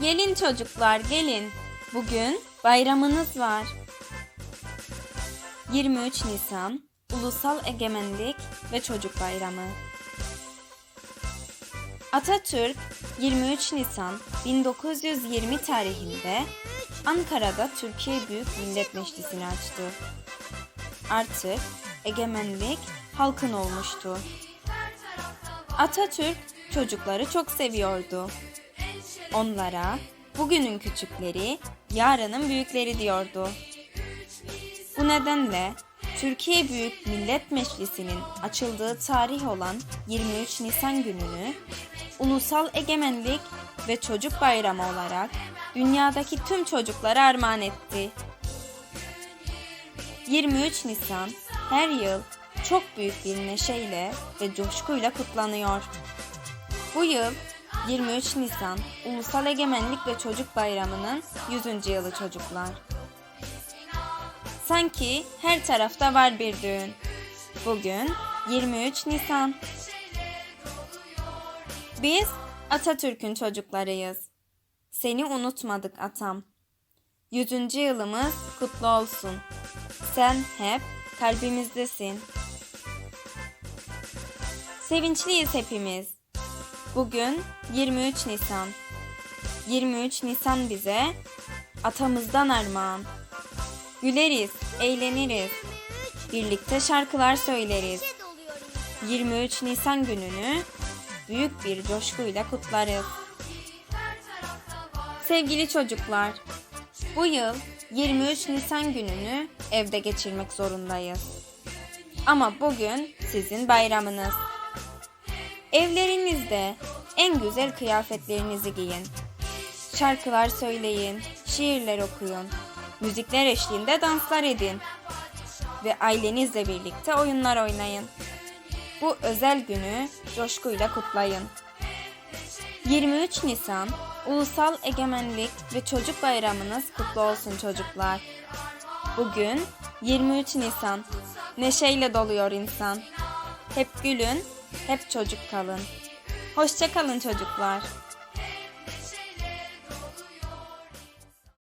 Gelin çocuklar gelin. Bugün bayramınız var. 23 Nisan Ulusal Egemenlik ve Çocuk Bayramı. Atatürk 23 Nisan 1920 tarihinde Ankara'da Türkiye Büyük Millet Meclisi'ni açtı. Artık egemenlik halkın olmuştu. Atatürk çocukları çok seviyordu. Onlara bugünün küçükleri, yarının büyükleri diyordu. Bu nedenle Türkiye Büyük Millet Meclisi'nin açıldığı tarih olan 23 Nisan gününü Ulusal Egemenlik ve Çocuk Bayramı olarak dünyadaki tüm çocuklara armağan etti. 23 Nisan her yıl çok büyük bir neşeyle ve coşkuyla kutlanıyor. Bu yıl 23 Nisan Ulusal Egemenlik ve Çocuk Bayramı'nın 100. yılı çocuklar. Sanki her tarafta var bir düğün. Bugün 23 Nisan. Biz Atatürk'ün çocuklarıyız. Seni unutmadık atam. 100. yılımız kutlu olsun. Sen hep kalbimizdesin. Sevinçliyiz hepimiz. Bugün 23 Nisan. 23 Nisan bize atamızdan armağan. Güleriz, eğleniriz. Birlikte şarkılar söyleriz. 23 Nisan gününü büyük bir coşkuyla kutlarız. Sevgili çocuklar, bu yıl 23 Nisan gününü evde geçirmek zorundayız. Ama bugün sizin bayramınız. Evlerinizde en güzel kıyafetlerinizi giyin. Şarkılar söyleyin, şiirler okuyun, müzikler eşliğinde danslar edin ve ailenizle birlikte oyunlar oynayın. Bu özel günü coşkuyla kutlayın. 23 Nisan Ulusal Egemenlik ve Çocuk Bayramınız kutlu olsun çocuklar. Bugün 23 Nisan. Neşeyle doluyor insan. Hep gülün, hep çocuk kalın. Hoşça kalın çocuklar.